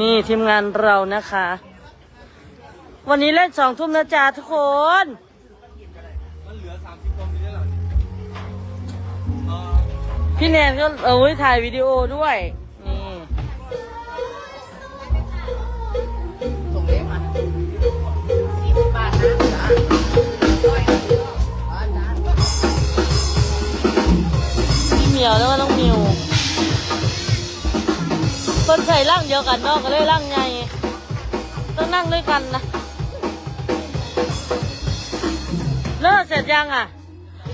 นี่ทีมงานเรานะคะ วันนี้เล่นสองทุ่มนะจ๊ะทุกคน พี่แนนก็เอ้ยถ่ายวิดีโอด้วย นี่ส่งเล็บมาสี่สิบบาทนะพี่เหมียวแล้วก็น้องมิว คนใส่ร่างเดียวกันเนาะก็เลยร่างไงต้องนั่งด้วยกันนะเลิกเสร็จยังอะ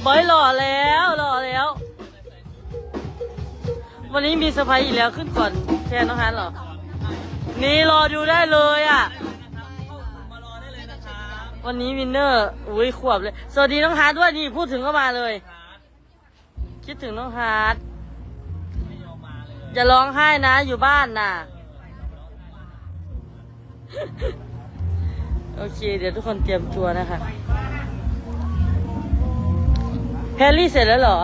บอยหล่อแล้วหล่อแล้ว วันนี้มีเซอร์ไพรส์อีกแล้วขึ้นก่อนแทนน้องฮันหรอ นี่รอดูได้เลยอะวันนี้วินเนอร์อุ้ยขวบเลย สวัสดีน้องฮาร์ดด้วยนี่พูดถึงก็มาเลย คิดถึงน้องฮาร์ด อย่าร้องไห้นะ อยู่บ้านน่ะ โอเค เดี๋ยวทุกคนเตรียมตัวนะคะแพรรี่เสร็จแล้วเหรอ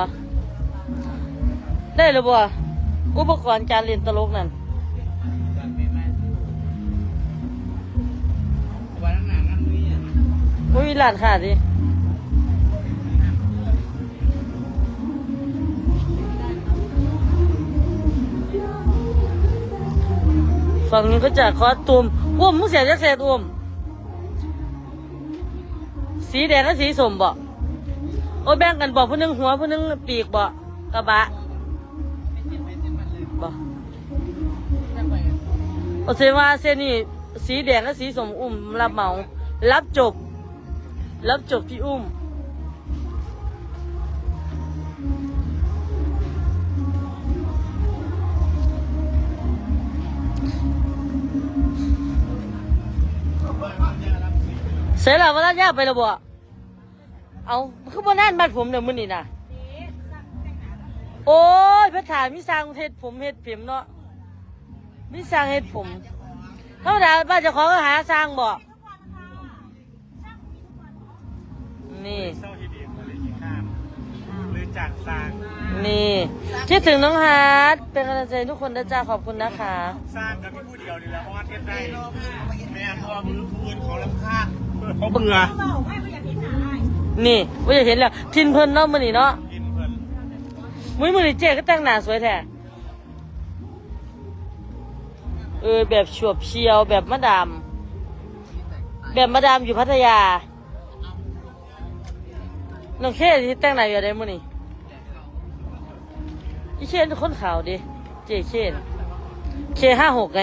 ได้หรือบ่อุปกรณ์การเรียนตลกนั่นวันนั้นหนังนั่นนี่อุ้ยหลานขาดดิ ฝั่งนี้ก็จะคอตูมอ้วมมึงเสียจะเสร็จอ้วมสีแดงกับสีสมบ่โอ้แบ่งกันบอกผู้นึงหัวผู้นึงปีกบ่กระบะบ่โอเซว่าเส้นนี้สีแดงกับสีสมอุ้มรับเหมา รับจบ รับจบที่อุ้ม เสร็จแล้ววันนั้นย่าไปแล้วบ่เอาคือบ่นั่นบ้านผมเดี๋ยวมื้อนี้น่ะโอ้ยเพชรถามมีสร้างเฮ็ดผมเฮ็ดเข็มเนาะมีสร้างเฮ็ดผมธรรมดาบ้านเจ้าของก็หาสร้างบ่นี่ จากสร้างนี่คิดถึงน้องฮาร์ดเป็นกำลังใจให้ทุกคนนะจ๊ะขอบคุณนะคะ สร้างกับพี่ผู้เดียวนี่แหละเพราะว่าเทปได้แม่เพราะว่ามือพูนเขาลำคาญเขาเบื่อนี่ว่าจะเห็นแล้วทินเพิ่นเนาะมื้อนี้เนาะกินเพลินมื้อมื้อนี้เจ๊ก็แต่งหน้าสวยแท้เออแบบฉวบเฉียวแบบมาดามแบบมาดามอยู่พัทยา น้องเคที่แต่งหน้าอยู่ได้มื้อนี้ อีเคนคนขาวดิ เจเคนเคห้าหกไง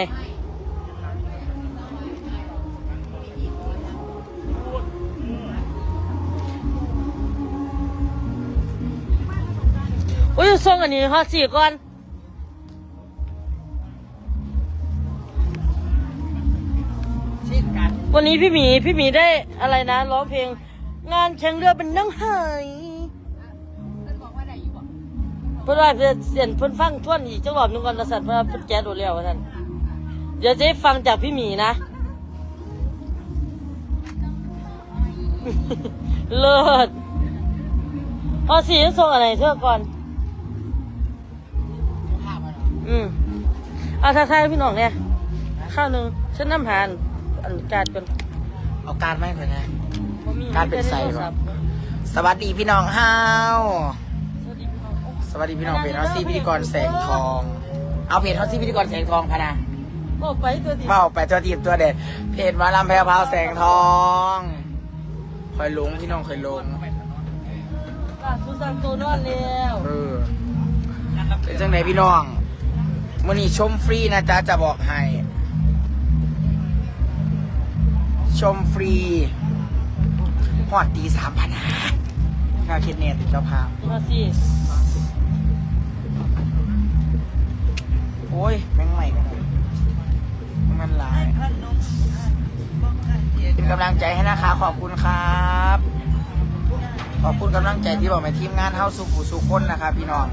โอ้ยส่งอันนี้ฮอสี่ก่อนเช่นกันวันนี้พี่หมี พี่หมีได้อะไรนะ ร้องเพลง งานแข่งเรือเป็นนังหาย พื่อนว่าเพื่อนเสียนเพื่อนฟังทวนอีกจังหวะหนึงก่อนละสัตว์เพราะว่าเพื่อนแก้ดูแล้วว่าท่านเดี๋ยวจะให้ฟังจากพี่หมีนะเลิศเอาสีจะส่งอะไรเธอก่อนภาพอะไรอืมเอาทักทายพี่น้องเนี่ยข้าวหนึ่งฉันน้ำหานอันการก่อนเอาการไม่ก่อนนะบ่มีการเป็นไสมีแต่ในโทรศัพท์สวัสดีพี่น้องฮา วัสดีพี่น้องเพจฮอตซี่พิธีกรแสงทอง เอาเพจฮอตซี่พิธีกรแสงทองพะนะบอกไปตัวดีเมาไปตัวทีบตัวเด็ดเพจหมาลำแพรวพราวแสงทองคอยลงพี่น้องคอยลงล่าสุดสั่งตัวนอนแล้วเออเป็นจังไหนพี่น้องมื่อนี้ชมฟรีนะจ๊ะจะบอกให้ ชมฟรีหอดตีสามพันห้าค่าคิดเนตเจ้าภาพ โอ้ยแมงใหม่กันเลยมันหลายเป็นกำลังใจให้นะคะขอบคุณครับ ขอบคุณกำลังใจที่บอกมาทีมงานเฮาสุขุสุขคนนะคะพี่น้อง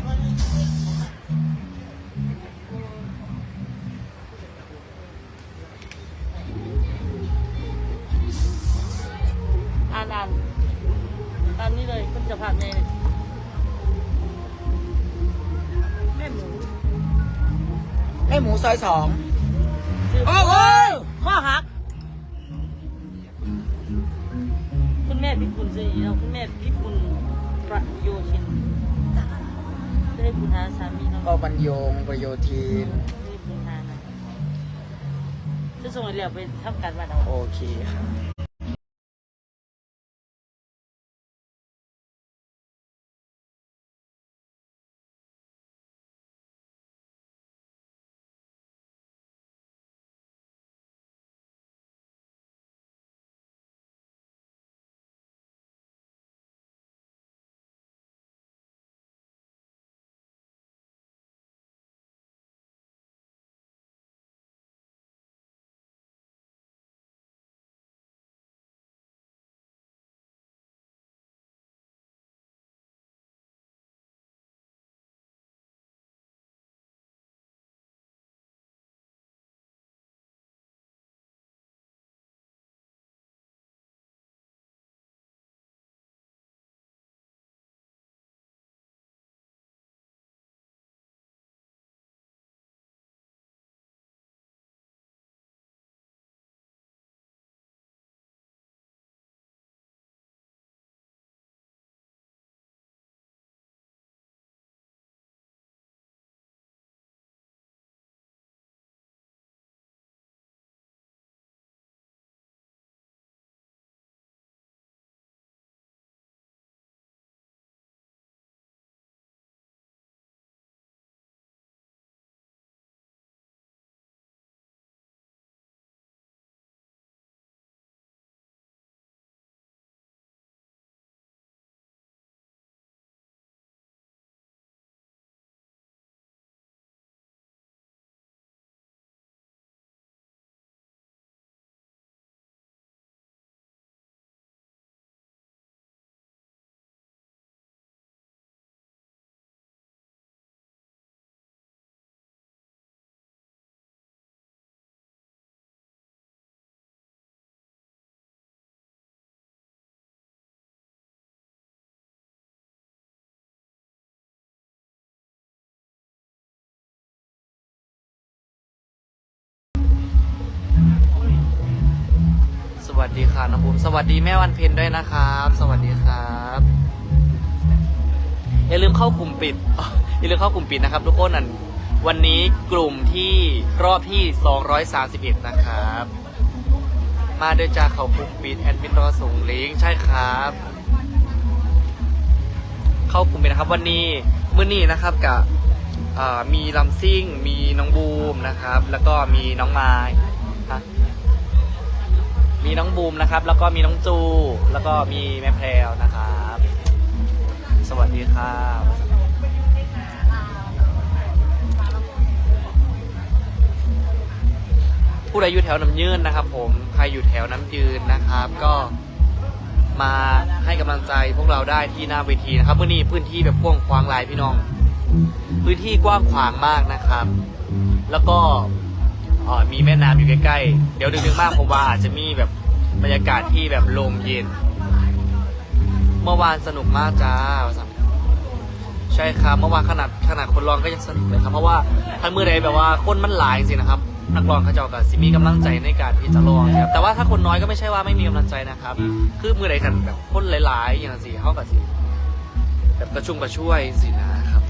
สองโอ้โหข้อหัก คุณแม่พิคุลสีเราคุณแม่พิคุลประโยชิน ได้บุญหาสามีน้อก็บรรยงประโยชินได้บุญหานจะส่งเรียบไปทำการบ้านเอาโอเคครับ วัสดีค่ะน้องบูมสวัสดีแม่วันเพ็ญด้วยนะครับ สวัสดีครับอย่าลืมเข้ากลุ่มปิดอย่าลืมเข้ากลุ่มปิดนะครับ ทุกคนนั่นวันนี้กลุ่มที่รอบที่ 231 นะครับ มาเดินจากเขากลุ่มปิดแอดมินรอส่งลิงก์ใช่ครับ เข้ากลุ่มปิดนะครับ วันนี้มื้อนี้นะครับกับมีลำซิ่ง มีน้องบูมนะครับ แล้วก็มีน้องไม้ มีน้องบูมนะครับ แล้วก็มีน้องจู แล้วก็มีแม่แพรวนะครับ สวัสดีครับผู้ใดอยู่แถวน้ำยืนนะครับ ผมใครอยู่แถวน้ำยืนนะครับ ก็มาให้กำลังใจพวกเราได้ที่หน้าเวทีนะครับวันนี้พื้นที่แบบกว้างขวางหลายพี่น้อง พื้นที่กว้างขวางมากนะครับ แล้วก็ มีแม่น้ำอยู่ใกล้ๆ เดี๋ยวดึกๆมากผมว่าอาจจะมีแบบบรรยากาศที่แบบลมเย็น เมื่อวานสนุกมากจ้าใช่ครับเมื่อวานขนาดขนาดคนร้องก็ยังสนุกเลยครับเพราะว่าทั้งมือใดแบบว่าคนมันหลายจริงนะครับนักร้องเขาเจากับสิมีกำลังใจในการที่จะร้องครับแต่ว่าถ้าคนน้อยก็ไม่ใช่ว่าไม่มีกำลังใจนะครับ คือมือใดกันแบบคนหลาย ๆ อย่างสิเข้ากับสิแบบกระชุ่มกระช่วยสินะครับ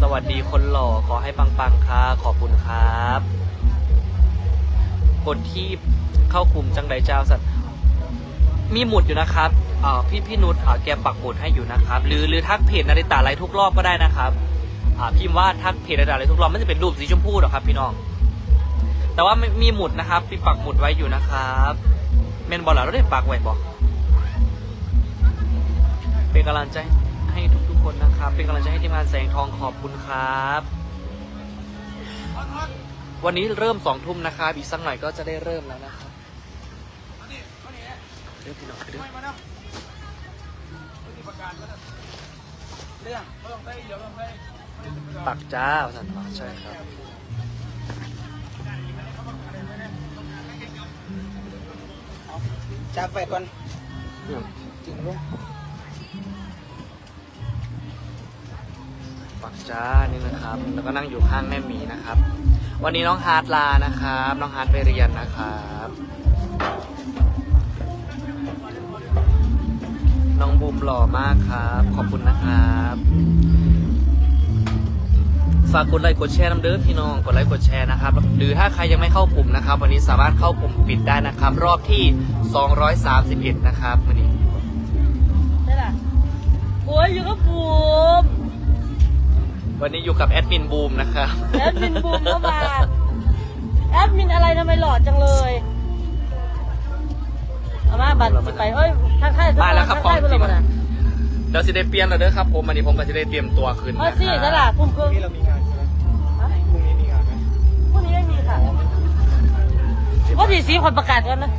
สวัสดีคนหล่อขอให้ปังๆครับขอบคุณครับ คนที่เข้ากลุ่มจังไดเจ้าสัตว์มีหมุดอยู่นะครับพี่พี่นุชแกปักหมุดให้อยู่นะครับ หรือหรือทักเพจนาริตาไรทุกรอบก็ได้นะครับพิมพ์ว่าทักเพจนาริตาไรทุกรอบมันจะเป็นรูปสีชมพูหรอกครับ พี่น้อง แต่ว่าม่มีหมุดนะครับพี่ปักหมุดไว้อยู่นะครับเมนบอลเราได้ปักไว้บอกเป็นกำลังใจให้ทุกๆคนนะครับ เป็นกำลังใจให้ทีมงานแสงทองขอบคุณครับ วันนี้เริ่มสองทุ่มนะครับอีกสักหน่อยก็จะได้เริ่มแล้วนะครับเริ่มพี่น้องเริ่มเรื่องปักจ้าสันปักใช่ครับจับไปก่อนอืมจริักจ้านี่นะครับ แล้วก็นั่งอยู่ข้างแม่หมีนะครับ วันนี้น้องฮาร์ดลานะครับ น้องฮาร์ดไปเรียนนะครับ น้องบูมหล่อมากครับ ขอบคุณนะครับฝากกดไลค์กดแชร์น้ำเด้อพี่น้องกดไลค์กดแชร์นะครับ หรือถ้าใครยังไม่เข้ากลุ่มนะครับ วันนี้สามารถเข้ากลุ่มปิดได้นะครับ รอบที่ 231 นะครับวันนี้ใช่ล่ะโอ้ยอยู่กับบูม วันนี้อยู่กับแอดมินบูมนะครับแอดมินบูมเข้ามา แอดมินอะไรทำไมหล่อจังเลยเอามาบัตรสิไปเอ้ยทักทายมาแล้วครับทักทายของจริงเพื่อนเราบ่น่ะเดี๋ยวสิได้เปลี่ยนแล้วเด้อครับผมวันนี้ผมก็จะได้เตรียมตัวขึ้นเออนะสิคใช่รับล่ะทุ่มครึ่งนี่เรามีงานใช่ไหมฮะพรุ่งนี้มีงานไหมพรุ่งนี้ไม่มีค่ะวันที่สีคนประกาศกันนะ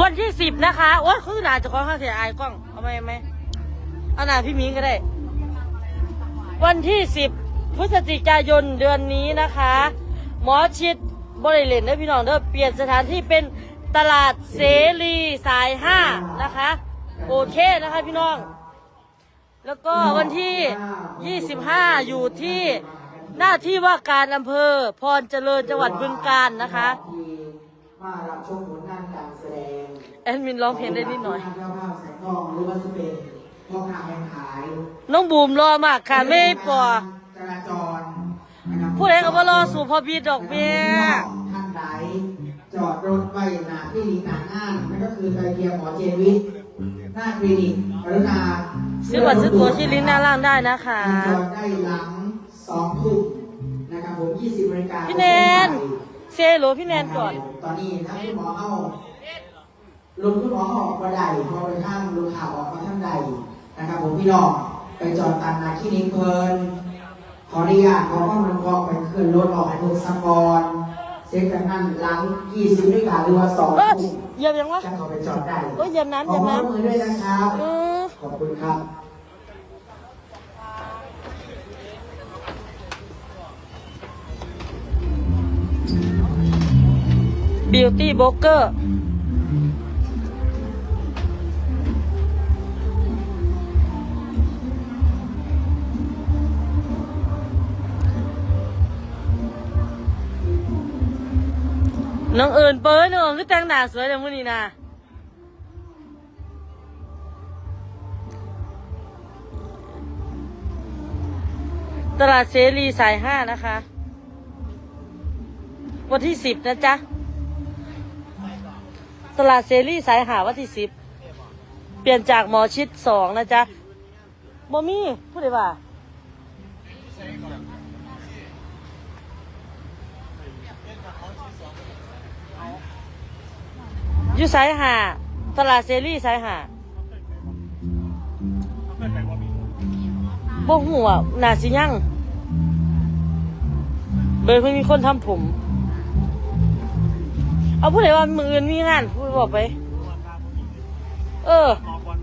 วันที่สิบนะคะโอ้ยคือหนาจะขอข้าเสียอายกล้องเอาไหมเอาไหมเอาหนาพี่หมิงก็ได้ วันที่สิบพฤศจิกายนเดือนนี้นะคะ หมอชิดบริเลนได้พี่น้องเด้อเปลี่ยนสถานที่เป็นตลาดเสรีสายห้านะคะ โอเคนะคะพี่น้อง แล้วก็วันที่ 25 อยู่ที่หน้าที่ว่าการอำเภอพรเจริญจังหวัดบึงกาฬนะคะมารับชมผลงานการแสดงแอดมินร้องเพลงได้นิดหน่อย พแสงทองหรือว่าจะเป็นพ่อค้าแม่ขายน้องบูมรอมากค่ะไม่ปอจราจรนะครับผู้ใดก็มารอสู่พอบีดอกเบี้ยท่านใดจอดรถไว้หน้าที่ลิงหนางานนั่นก็คือไปเทียมหมอเจนวิทย์หน้าคลินิกกรุณาซื้อบัตรซื้อตั๋วที่ลิงก์หน้าล่างได้นะคะจอดได้หลังสองทุ่มนะครับผม20บริการพี่แนนเซโหลพี่แนนก่อน ตอนนี้ทั้งคุณหมอเข้าลุงคุณหมอเขาออกมาใดพอไปข้างลุงข่าวออกมาท่านใด นะครับผมพี่น้องไปจอดตามนาคลินิกเพลินขออนุญาตขอความรำคาญไปขึ้นรถออกให้ทุกสังกรเช็คจากนั้นหลัง20นาฬิกาหรือว่า2เอ้ยทุ่มเหยียบยังวะจะเข้าไปจอดได้เอ้ยเหยียบน้ำเหขยีอยบความน้ร่วมมือด้วยนะครับำเออขอบคุณครับบิวตี้โบเกอร์ น้องเอิญเปิ้ลน้องคือแต่งหน้าสวยแต่มื้อนี้นะตลาดเสรีสายห้านะคะ วันที่สิบนะจ๊ะ ตลาดเสรีสายหาวันที่สิบ เปลี่ยนจากหมอชิดสองนะจ๊ะบอมี่พูดได้ว่า อยู่สายหาตลาดเสรีสายหาเพื่อนไปว่ามีบ่หัวหนาสิยั่งเบิร์ไม่มีคนทำผม เอาพูดเลยว่ามืออื่นมีงานพูดบอกไป เออบอล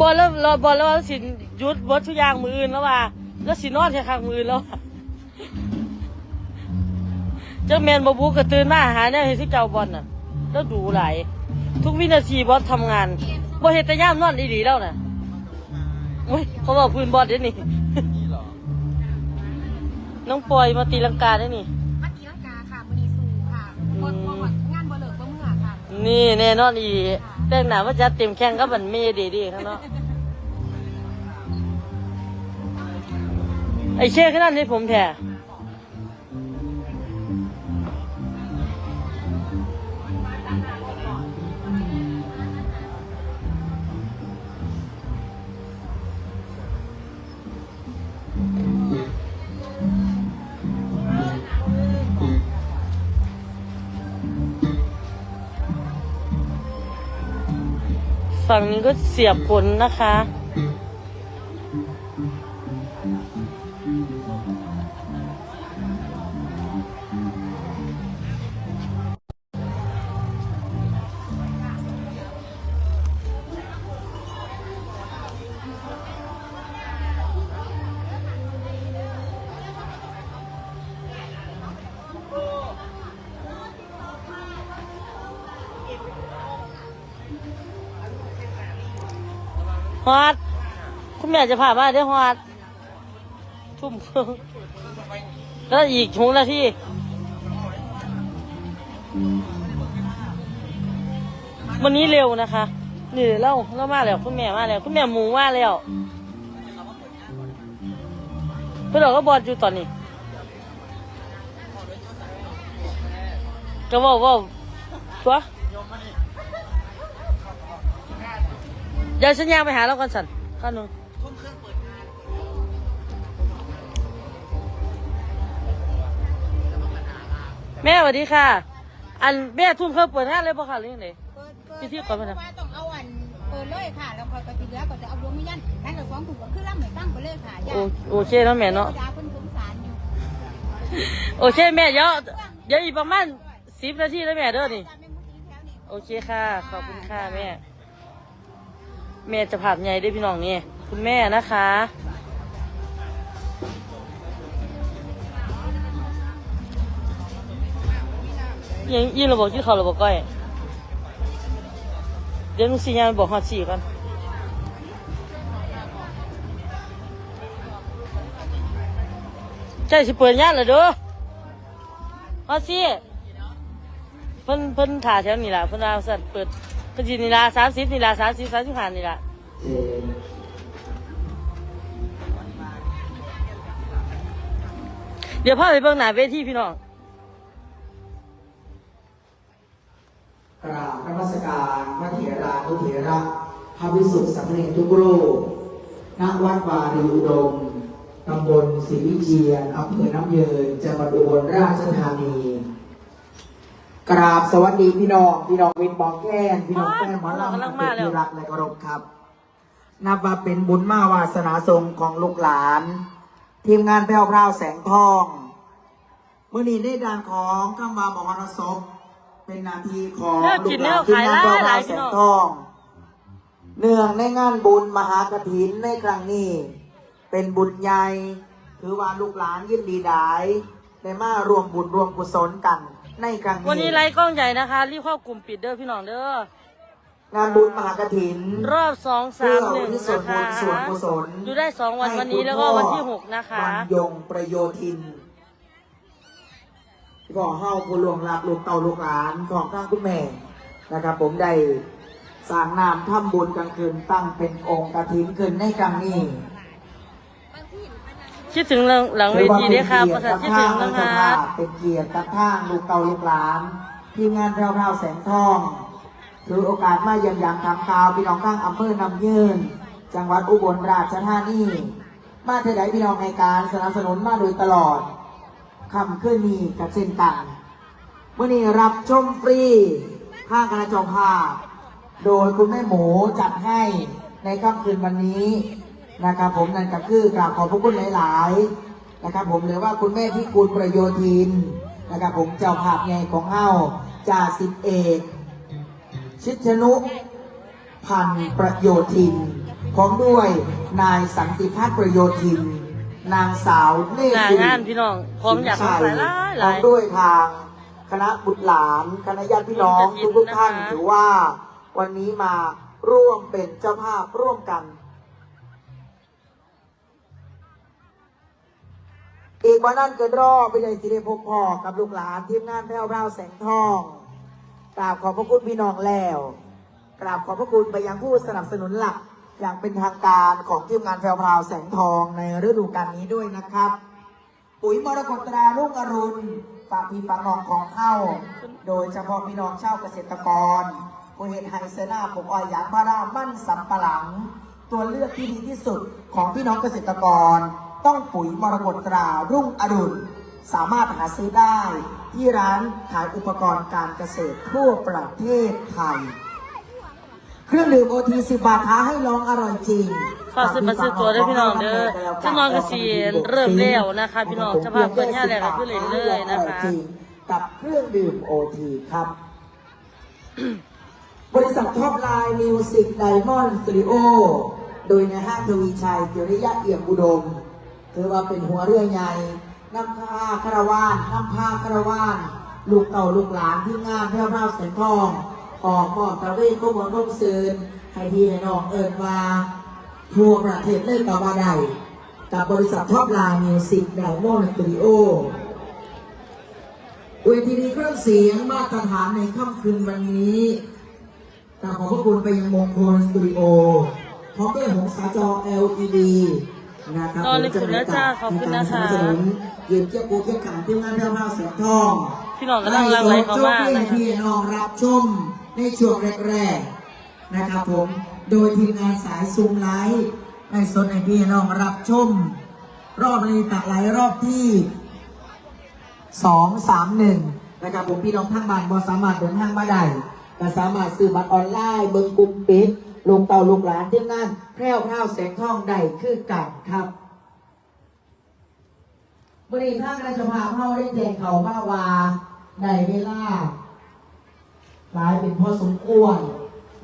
พวกเราเราเราขอบอลแล้วรอบอลแล้วสิหยุดบดทุกอย่างมืออื่นแล้วว่า แล้วสินอนแค่ข้างมืออื่นแล้ว จ้าแมนบอบูก็ตื่นมาหาเนี่ยเห็นที่เจ้าบอลน่ะ แล้วดูหลายทุกวินาทีบอสทำงานบอเห็นแต่ย่ามนอนดีๆแล้วน่ะอุ้ยเขาบอกพื้นบอลเดี๋ยวนี้น้องปอยมาตีลังกาได้นี่มาตีลังกาค่ะวันนี้สูค่ะบนบนงานบอลเลิกบ่เมื่อค่ะนี่แน่นอนอีแต่งหนาว่าจะเต็มแข้งก็มันเมดีดีข้างนอกไอเช่ขนาดนี้ผมแท้ ฝั่งนี้ก็เสียบผลนะคะ อด คุณแม่จะพามาได้ฮอด ทุ่มครึ่งแล้วอีกหกนาทีวันนี้เร็วนะคะนี่เล่าเล่ามาแล้ว คุณแม่มาแล้ว คุณแม่หมูมาแล้วเพื่อนเราก็บอลอยู่ตอนนี้ก็บอกว่าตัว เดี๋ยวฉันย่างไปหาเราก่อนสันข้าหนึ่งแม่สวัสดีค่ะ อันแม่ทุ่มเครื่องเปิดงานเลยป่ะค่ะหรือยังไง เปิดเปิดพิธีก่อนมานะ ว่าต้องเอาอันเปิดเลยค่ะแล้วพอไปที่เหลือก็จะเอาดวงวิญญาณนั่นเราฟ้องถูกก็คือล่ำให้ฟังไปเลยค่ะย่าโอโอเคเนาะแม่เนาะยาเพิ่นสงสารอยู่โอเคแม่เดี๋ยวเดี๋ยวอีกประมาณสิบนาทีแล้วแม่เด้อนี่ยาแม่มุตีแถวนี้โอเคค่ะ ขอบคุณค่ะแม่ แม่จะผ่านใหญ่ได้พี่น้องนี่คุณแม่นะคะ ยังยินราบอกที่เขาราบอกก้อย เดี๋ยวนุสิยานบอกฮอดสี่กันใช่สิเปิดงานเหรอเด้อฮอดสี่เพิ่นเพิ่นถ่าแถวนี่ล่ะเพิ่นเอาสัตว์เปิด เพิ่นสินี่ละสามสิบนี่ละสามสิบสามสิบห้านี่ละเดี๋ยวพาไปเบิ่งหน้าเวทีพี่น้องกราบนมัสการพระเถรานุเถระพระวิสุทธิสัมเนรทุกรูปณวัดวารีอุดมตำบลศรีวิเชียนอำเภอน้ำเยินจังหวัดอุบลราชธานี กราบสวัสดีพี่น้อง พี่น้องวินบอกแก้นพี่น้องแก้นหมอลำกำลังมาแล้วที่รักและเคารพครับ นับว่าเป็นบุญมาวาสนาทรงของลูกหลาน ทีมงานแพรวพราวแสงทองมื่อนี้ได้ดานของคำว่ามหรสพเป็นนาทีของแม่ลูกิกนหแนลานวทีมขายงานแพรวพหราลายวๆแสพี่งน้องทอง เนื่องในงานบุญมหากถินในครั้งนี้ เป็นบุญใหญ่ถือว่าลูกหลานยินดีได้ได้มารวมบุญรวมกุศลกัน ในครั้งนี้วันนี้ไลฟ์กล้องใหญ่นะคะ รีบเข้ากลุ่มปิดเด้อพี่น้องเด้องานบุญมหากถิน รอบสองสามหนึ่งเพื่ออุทิศส่วนะนบุคะญส่วนกุศลอยู่ได้สองวันวันนี้แล้วก็วันที่หกนะคะวันยงประโยทินที่พ่อเฮาผู้หลวงรับลูกเต่าลูกหลานของข้างคุณแม่นะครับ ผมได้สร้างนามถ้ำบุญกลางคืนตั้งเป็นองค์กระถินขึ้นในครั้งนี้ คิดถึงหลังหลังเวทีเด้อค่ะประสานคิดถึงถืนะอว่าคะเป็นเกียรติกับทางลูกเต่าลูกหลานทีมงานแพรวพราวแสงทองถือโอกาสมาเยี่ยมยามทำข่าวพี่น้องข้างอำเภอนำยืนจังหวัดอุบลราชธานีมาเท่าใดพี่น้องในการสนับสนุนมาโดยตลอดคำขึ้นนี้กับเช่นกันเมื่อนี้รับชมฟรีข้างคณะจอมภาพโดยคุณแม่หมูจัดให้ในค่ำคืนวันนี้ นะครับผมนั่นก็คือกราบขอบพระคุณหลาย ๆ นะครับ ผมหรือว่าคุณแม่พิกูลประโยธินนะครับผมเจ้าภาพใหญ่ของเฮาจ่าสิบเอกชิดชนุพันธุ์ประโยธินพร้อมด้วยนายสันติพัฒน์ประโยธิน นางสาวเนหน้าตรีงานพี่น้องพร้อมอยากชัทำหลายหลายพหร้อลามยด้วยทางคณะบุตรหลานคณะญาติพี่น้องร่วมกันทุกๆท่านนะคะถือว่าวันนี้มาร่วมเป็นเจ้าภาพร่วมกัน อีกวันนั้นเกินรอบไปเลยสิได้พบพ่อกับลูกหลานทีมงานแพรวพราวแสงทองกราบขอบพระคุณพี่น้องแล้วกราบขอบพระคุณไปยังผู้สนับสนุนหลัก อย่างเป็นทางการของทีมงานแพรวพราวแสงทองในฤดูกาลนี้ด้วยนะครับ ปุ๋ยมรกตตรารุ่งอรุณฝากพี่ฝากน้องของเข้า โดยเฉพาะพี่น้องชาวเกษตรกรผู้เห็นไฮเซนาผมอ้อยยางพารามั่นสำปะหลัง ตัวเลือกที่ดีที่สุดของพี่น้องเกษตรกร ต้องปุ๋ยมรกตตรารุ่งอรุณ สามารถหาซื้อได้ ที่ร้านขายอุปกรณ์การเกษตรทั่วประเทศไทย เครื่องดื่มโอทีสิบบาทท้าให้ลองอร่อยจริงฝากซื้อมาซื้อตัวด้วยพี่น้องเด้อเจ้าน้องกษีเริ่มแล้วนะคะ พี่น้องเจ้าภาพเปิดงานแล้วก็ขึ้นเรื่อยๆนะคะจริงกับเครื่องดื่มโอทีครับ บริษัทท็อปไลน์มิวสิกไดมอนด์สตูดิโอโดยในห้างทวีชัยเกียริยะเอี่ยมอุดม ถือว่าเป็นหัวเรื่องใหญ่นำผ้าคารวานนำผ้าคารวานลูกเต่าลูกหลานที่งานแพร่วพราแสงทอง ออกมอบตระเวนก็มองร่มเซินให้พี่ให้น้องเอิญว่าทั่วประเทศเลยกับว่าใดกับบริษัทท็อปไลน์มิวสิกไดมอนด์สตูดิโอเวทีนี้เครื่องเสียงมาตรฐานในค่ำคืนวันนี้กราบขอบพระคุณไปยังมงคลสตูดิโอพร้อมด้วยหงสาจอ LED นะครับนอนเลยคุณนะจ้าขอบคุณนะคะในการสนับสนุนยืนเกี่ยวกูเกี่ยวขาทีมงานเพื่อมาเสียงทอง พี่น้องกำลังรังไหลเขามากให้นะคะพี่น้องรับชมในช่วงแรกๆนะครับผม โดยทีมงานสายซูมไลท์ในสดให้พี่น้องรับชม รอบนี้ตะไหลรอบที่สองสามหนึ่งนะครับผมพี่น้องทางบ้านบอสามารถเดินทางมาได้ก็สามารถซื้อบัตรออนไลน์เบิงกลุ่มปิด ลงเต่าลูกหลานทีมงานแพร่วพราวแสงทองได้คือกันครับบริภาคราชภาพเข้าได้แจงเขามาวาในเวลาหลายเป็นพอสมควร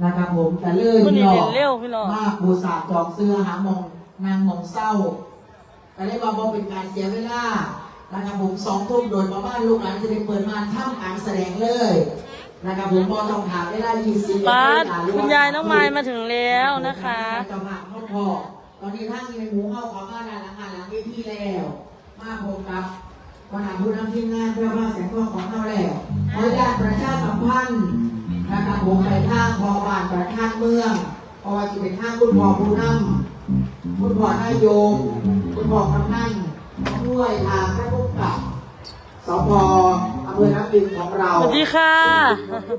นะครับผมแต่เลื่อนหยอกนองมากบูสาจองเสื้อหามองนางมองเศร้าแต่ได้มาบอกเป็นการเสียเวลานะครับผมสองทุ่มโดยประมาณลูกหลานจะได้เปิดมาท่ามกลางแสดงเลย นะครับผมบอต้องถามเวลา20ป้าดคุณยายน้องไม้มาถึงแล้วนะคะเจ้าภาพเขาพอตอนนี้ท่านมีหมูเข้าเขาบ้านหลังงานหลังเวทีแล้ว มาพบกับวันหาผู้นำทีมงานเพื่อว่าแสงทองของเราแล้วขออนุญาตประชาสัมพันธ์นะครับผมไปทางพอบ้านประทางเมืองเพราะว่าจะเป็นทางคุณพ่อผู้นำคุณพ่อนายโยมคุณพ่อกำนันด้วยทางพระพุทธกับสพ อำเภอน้ำปิงของเราสวัสดีค่ะ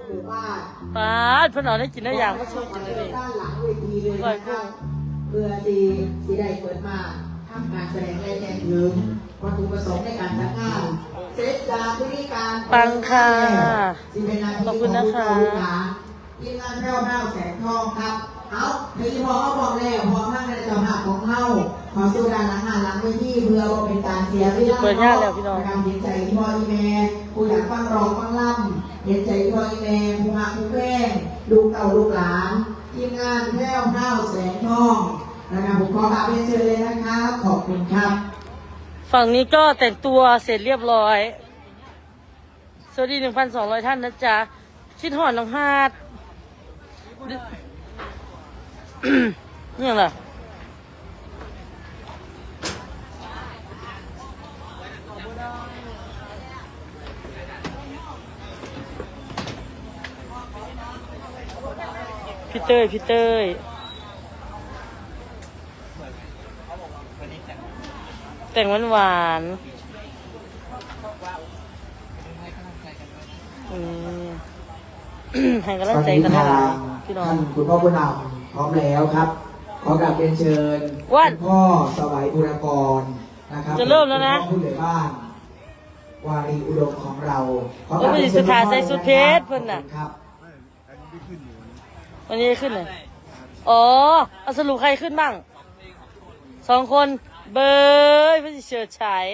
หมู่บ้านป้าดเพิ่นเอาได้กินได้อย่างมาช่วยกินเลยด้านหลังเวทีเลยนะครับเพื่อที่ที่ได้เปิดมาทำการแสดงและแจ้งถึงวัตถุประสงค์ในการจัดงานเสร็จจากพิธีการปังค่ะสิเป็นนาทีขอบคุณนะคะของลูกค้าทีมงานแพร่วพราวแสงทองครับ เอาพี่พอเขาบอกแล้วพอท่านในเจ้าภาพของเขาขอสู้ด้านหลังงานหลังเวทีเพื่อว่าเป็นการเสียเวลาเปิดงานแล้วพี่น้องในการเห็นใจที่พ่อที่แม่ผู้อยากฟังร้องฟังล่ำเห็นใจที่พ่อที่แม่ผู้หักผู้แพงลูกเต่าลูกหลานทีมงานแพร่วพราวแสงทองนะครับผมขอกราบเรียนเชิญเลยนะครับขอบคุณครับ ฝั่งนี้ก็แต่งตัวเสร็จเรียบร้อย สวัสดี 1,200 ท่านนะจ๊ะ ชิดหอนน้องฮาด นี่ล่ะพี่เต้ยพี่เต้ยแต่งหวานหวานๆอืมให้กำลังใจกันนะพี่น้องท่านคุณพ่อผู้นำ พร้อมแล้วครับ ขอกราบเรียนเชิญวันคุณพ่อสวัยบุรกรนะครับจะเริ่มแล้วนะ คุณพ่อผู้ใหญ่บ้าน วารีอุดมของเราขอเออมันอยู่สถานใจสุดเพชรเพิ่นน่ะครับวันนี้ขึ้นเลย อ๋อเอาสรุปใครขึ้นบ้าง สองคน เบยเพื่อจะเฉิดฉาย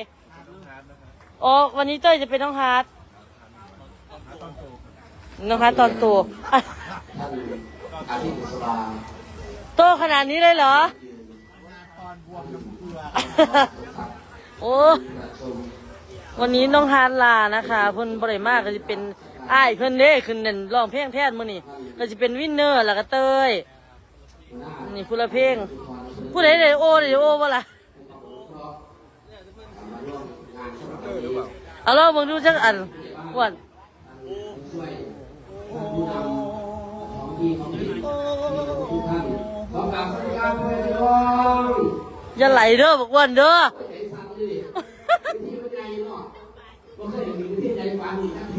อ๋อ วันนี้เต้ยจะเป็นน้องฮาร์ดน้องฮาร์ดตอนโตอะท่าน อาทิตย์บุษบาโตขนาดนี้เลยเหรอโอ้ วันนี้น้องฮาร์ดลานะคะเพิ่นบ่ได้มากก็จะเป็นอ้ายเพิ่นเด้ขึ้นนั่นร้องเพลงแทนมื้อนี้ก็จะเป็นวินเนอร์แล้วก็เต้ยนี่ผู้ละเพลง ผู้ใดได้โอได้โอบ่ล่ะเอาลองเบิ่งดูจักอันอ้วนอ ย่าไหลเด้อบอกอ้วนเด้อ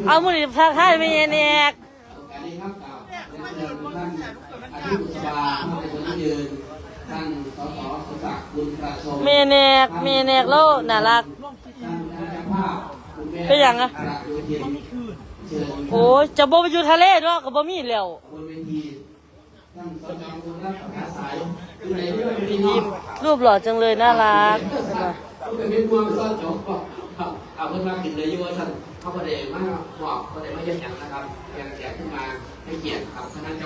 เอามือนี่ทักทายไม่แนกอันนี้ครับกล่าวเรียนเชิญท่านอาทิตย์บุษบาท่านในคนที่ยืนท่านสสสุศักดิ์บุญประชมเมแนกเมแนกแล้วน่ารักท่านท่านเจ้าภาพคุณแม่เป็นหยังอะประโยธิน เชิญโอ้ยจะบ่ไปอยู่ทะเลเนาะก็บ่มีแล้วบนเวทีท่านสจคุณรัตนสายอยู่ในเรื่องเวทียิ้มรูปหล่อจังเลยน่ารักก็เป็นเป็นมวยซ่อนจบครับเอาเพิ่นมากินเลยอยู่ว่าท่านเข้าประเดี๋ยวมาหอบประเดี๋ยวมาเยี่ยมอย่างนะครับแขกแขกขึ้นมาให้เกียรติครับท่านเจ้า